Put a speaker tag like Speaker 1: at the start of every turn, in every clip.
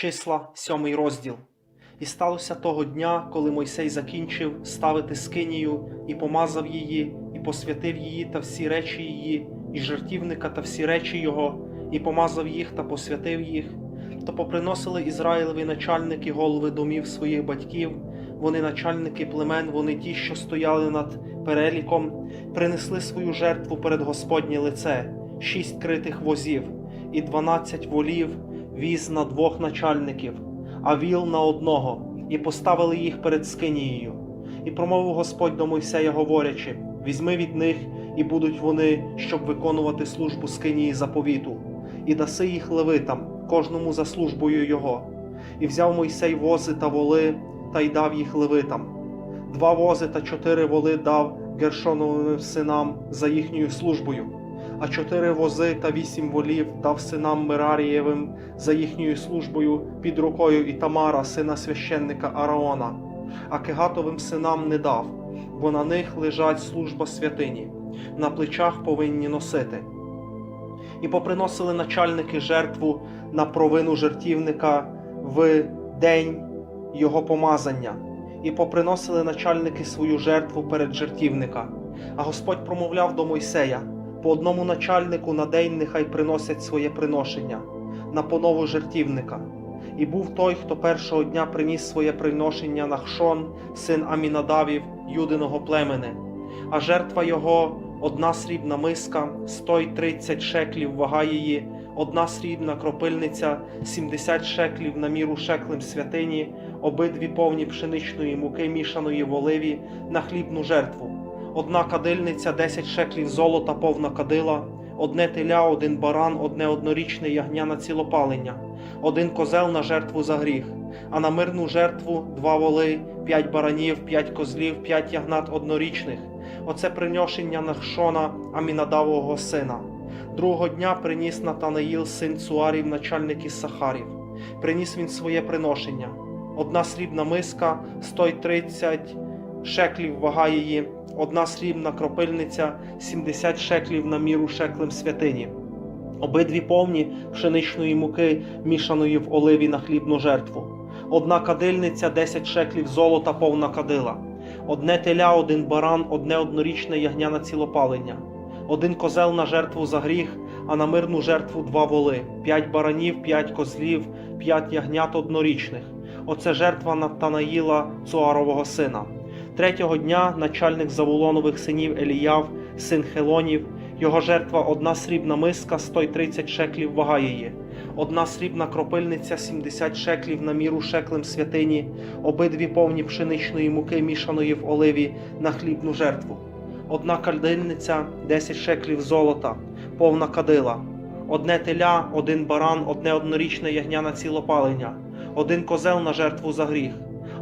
Speaker 1: Числа, сьомий розділ. І сталося того дня, коли Мойсей закінчив ставити скинію, і помазав її, і посвятив її та всі речі її, і жертівника та всі речі його, і помазав їх та посвятив їх, то поприносили Ізраїлеві начальники голови домів своїх батьків, вони начальники племен, вони ті, що стояли над переліком, принесли свою жертву перед Господнє лице, шість критих возів, і дванадцять волів, віз на двох начальників, а віл на одного, і поставили їх перед скинією. І промовив Господь до Мойсея, говорячи: Візьми від них, і будуть вони, щоб виконувати службу скинії заповіту, і даси їх левитам, кожному за службою його. І взяв Мойсей вози та воли, та й дав їх левитам. Два вози та чотири воли дав Гершоновим синам за їхньою службою, а чотири вози та вісім волів дав синам Мерарієвим за їхньою службою під рукою Ітамара, сина священника Араона, а Кегатовим синам не дав, бо на них лежать служба святині, на плечах повинні носити. І поприносили начальники жертву на провину жертівника в день його помазання, і поприносили начальники свою жертву перед жертівника. А Господь промовляв до Мойсея: по одному начальнику на день нехай приносять своє приношення на понову жертівника. І був той, хто першого дня приніс своє приношення Нахшон, син Амінадавів, юдиного племени, а жертва його одна срібна миска, сто й тридцять шеклів вага її, одна срібна кропильниця, сімдесят шеклів на міру шеклем святині, обидві повні пшеничної муки, мішаної в оливі, на хлібну жертву, одна кадильниця, десять шеклів золота, повна кадила, одне теля, один баран, одне однорічне ягня на цілопалення, один козел на жертву за гріх, а на мирну жертву два воли, п'ять баранів, п'ять козлів, п'ять ягнат однорічних. Оце приношення Нахшона Амінадавого сина. Другого дня приніс Натанаїл, син Цуарів, начальник із Сахарів. Приніс він своє приношення. Одна срібна миска, сто й тридцять шеклів вага її, одна срібна кропильниця, сімдесят шеклів на міру шеклем святині. Обидві повні пшеничної муки, мішаної в оливі на хлібну жертву. Одна кадильниця, десять шеклів золота, повна кадила. Одне теля, один баран, одне однорічне ягня на цілопалення, один козел на жертву за гріх, а на мирну жертву два воли, п'ять баранів, п'ять козлів, п'ять ягнят однорічних. Оце жертва Натанаїла Цуарового сина. Третього дня начальник Завулонових синів Еліяв, син Хелонів, його жертва одна срібна миска, сто й тридцять шеклів вага її, одна срібна кропильниця, сімдесят шеклів на міру шеклем святині, обидві повні пшеничної муки, мішаної в оливі на хлібну жертву, одна кадильниця, десять шеклів золота, повна кадила, одне теля, один баран, одне однорічне ягня на цілопалення, один козел на жертву за гріх,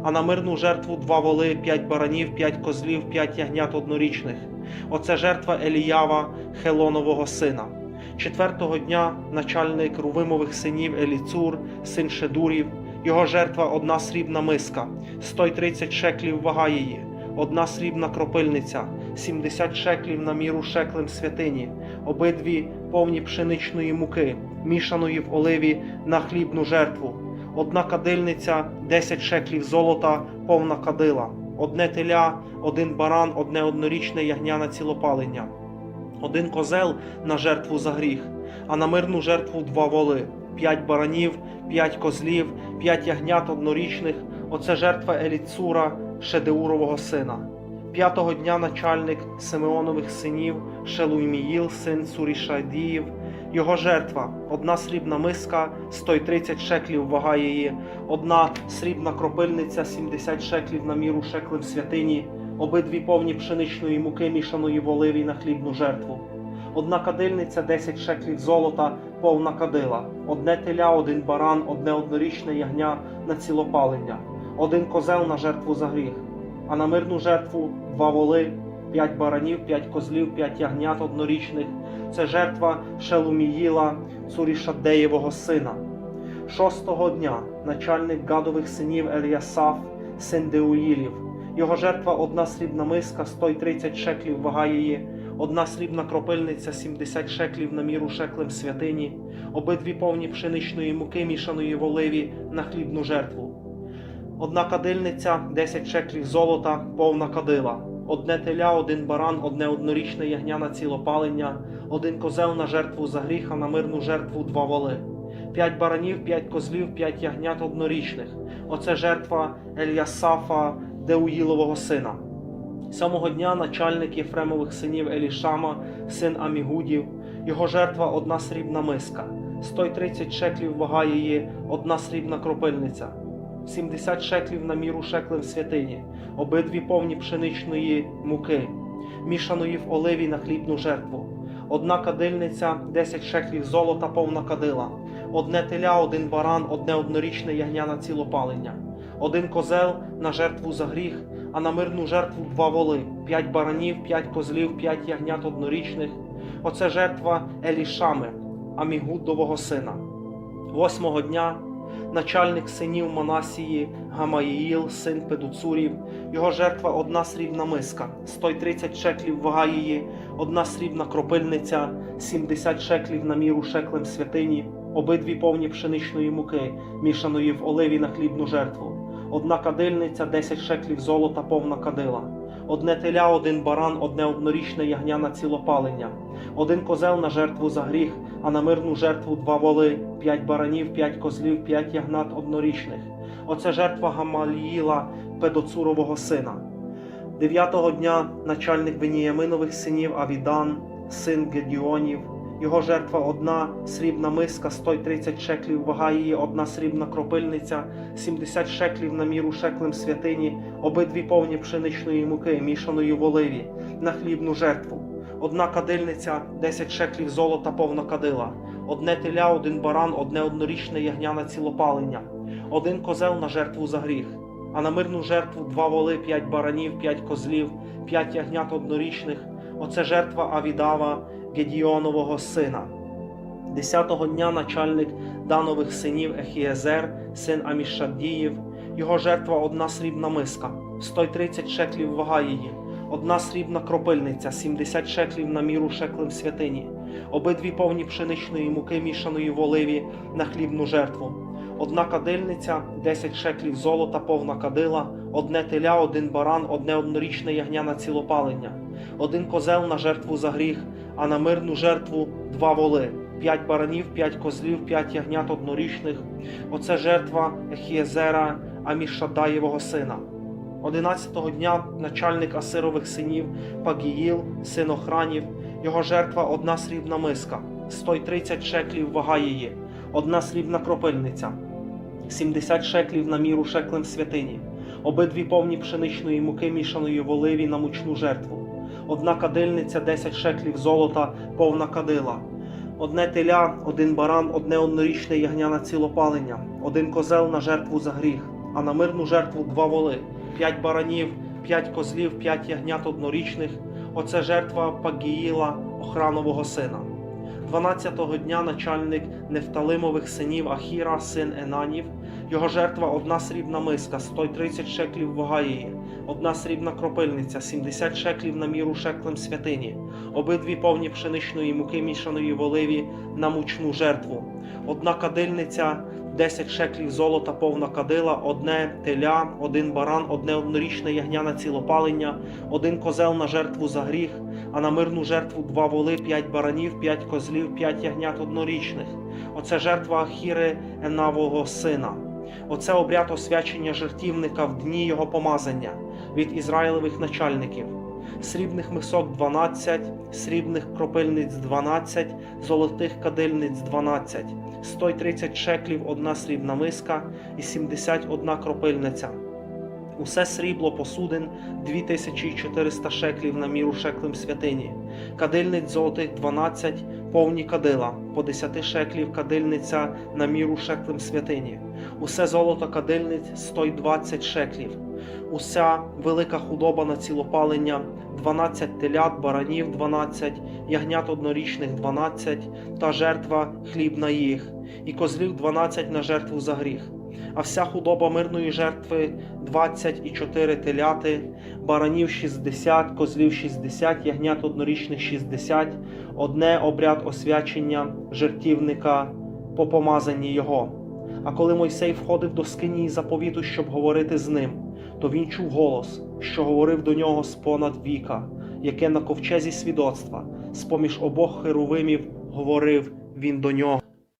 Speaker 1: а на мирну жертву два воли, п'ять баранів, п'ять козлів, п'ять ягнят однорічних. Оце жертва Еліява, Хелонового сина. Четвертого дня начальник Рувимових синів Еліцур, син Шедурів, його жертва одна срібна миска, сто й тридцять шеклів вага її, одна срібна кропильниця, сімдесят шеклів на міру шеклем святині, обидві повні пшеничної муки, мішаної в оливі на хлібну жертву, одна кадильниця, десять шеклів золота, повна кадила, одне теля, один баран, одне однорічне ягня на цілопалення один козел на жертву за гріх, а на мирну жертву два воли, п'ять баранів, п'ять козлів, п'ять ягнят однорічних. Оце жертва Еліцура, Шедеурового сина. П'ятого дня начальник Симеонових синів Шелуйміїл, син Сурішадіїв, його жертва, одна срібна миска, сто й тридцять шеклів вага її, одна срібна кропильниця, сімдесят шеклів на міру шеклем святині, обидві повні пшеничної муки, мішаної в оливі на хлібну жертву. Одна кадильниця, десять шеклів золота, повна кадила, одне теля, один баран, одне однорічне ягня на цілопалення, один козел на жертву за гріх, а на мирну жертву два воли, п'ять баранів, п'ять козлів, п'ять ягнят однорічних. Це жертва Шелуміїла, Цурішадеєвого сина. Шостого дня начальник гадових синів Еліасаф, син Деуїлів. Його жертва одна срібна миска, сто й тридцять шеклів вага її, одна срібна кропильниця 70 шеклів на міру шеклем святині, обидві повні пшеничної муки, мішаної в оливі на хлібну жертву. Одна кадильниця 10 шеклів золота, повна кадила, одне теля, один баран, одне однорічне ягня на цілопалення, один козел на жертву за гріх, а на мирну жертву два воли. П'ять баранів, п'ять козлів, п'ять ягнят однорічних. Оце жертва Ельясафа Деуїлового сина. Сьомого дня начальник Єфремових синів Елішама, син Амігудів, його жертва одна срібна миска, 130 шеклів вага її, одна срібна кропильниця, 70 шеклів на міру шеклем святині, обидві повні пшеничної муки, мішаної в оливі на хлібну жертву, одна кадильниця, 10 шеклів золота, повна кадила, одне теля, один баран, одне однорічне ягня на цілопалення, один козел на жертву за гріх, а на мирну жертву два воли, п'ять баранів, п'ять козлів, п'ять ягнят однорічних. Оце жертва Елішами, Амігудового сина. Восьмого дня начальник синів Манасії Гамаїїл, син Педуцурів, його жертва одна срібна миска, 130 шеклів вага її, одна срібна кропильниця, 70 шеклів на міру шеклем святині, обидві повні пшеничної муки, мішаної в оливі на хлібну жертву, одна кадильниця, 10 шеклів золота, повна кадила, одне теля, один баран, одне однорічне ягня на цілопалення, один козел на жертву за гріх, а на мирну жертву два воли, п'ять баранів, п'ять козлів, п'ять ягнат однорічних. Оце жертва Гамаліїла, Педоцурового сина. Дев'ятого дня начальник Веніяминових синів Авідан, син Гедіонів. Його жертва одна срібна миска, 130 шеклів вага її, одна срібна кропильниця, 70 шеклів на міру шеклем святині, обидві повні пшеничної муки, мішаної в оливі, на хлібну жертву. Одна кадильниця, 10 шеклів золота, повна кадила, одне теля, один баран, одне однорічне ягня на цілопалення, один козел на жертву за гріх, а на мирну жертву два воли, п'ять баранів, п'ять козлів, п'ять ягнят однорічних. Оце жертва Авідава, Гедіонового сина. Десятого дня начальник Данових синів Ехієзер, син Амішаддіїв, його жертва одна срібна миска, 130 шеклів вага її, одна срібна кропильниця, 70 шеклів на міру шеклем святині, обидві повні пшеничної муки, мішаної в оливі на хлібну жертву, одна кадильниця, 10 шеклів золота, повна кадила, одне теля, один баран, одне однорічне ягня на цілопалення, один козел на жертву за гріх, а на мирну жертву два воли, п'ять баранів, п'ять козлів, п'ять ягнят однорічних. Оце жертва Ехієзера Амішадаєвого сина. Одинадцятого дня начальник Асирових синів Пагіїл, син Охранів, його жертва одна срібна миска, 130 шеклів вага її, одна срібна кропильниця, 70 шеклів на міру шеклем святині, обидві повні пшеничної муки, мішаної в оливі на мучну жертву, одна кадильниця, 10 шеклів золота, повна кадила, одне теля, один баран, одне однорічне ягня на цілопалення, один козел на жертву за гріх, а на мирну жертву два воли, п'ять баранів, п'ять козлів, п'ять ягнят однорічних. Оце жертва Пагіїла, охранового сина. 12-го дня начальник Нефталимових синів Ахіра, син Енанів. Його жертва одна срібна миска, 130 шеклів вага її, одна срібна кропильниця, 70 шеклів на міру шеклем святині, обидві повні пшеничної муки, мішаної в оливі на мучну жертву, одна кадильниця, 10 шеклів золота, повна кадила, одне теля, один баран, одне однорічне ягня на цілопалення, один козел на жертву за гріх, а на мирну жертву два воли, п'ять баранів, п'ять козлів, п'ять ягнят однорічних. Оце жертва Ахіри Енавого сина. Оце обряд освячення жертівника в дні його помазання від ізраїлевих начальників. Срібних мисок 12, срібних кропильниць 12, золотих кадильниць 12, 130 шеклів одна срібна миска і 71 кропильниця. Усе срібло посудин 2400 шеклів на міру шеклем святині, кадильниць золотих 12, повні кадила, по 10 шеклів кадильниця на міру шеклем святині, усе золото кадильниць 120 шеклів, уся велика худоба на цілопалення, 12 телят, баранів 12, ягнят однорічних 12, та жертва хліб на їх, і козлів 12 на жертву за гріх. А вся худоба мирної жертви 24 теляти, баранів 60, козлів 60, ягнят однорічних 60, одне обряд освячення жертівника по помазанні його. А коли Мойсей входив до скинії заповіту, щоб говорити з ним, то він чув голос, що говорив до нього з понад віка, яке на ковчезі свідоцтва, з поміж обох херовимів говорив він до нього.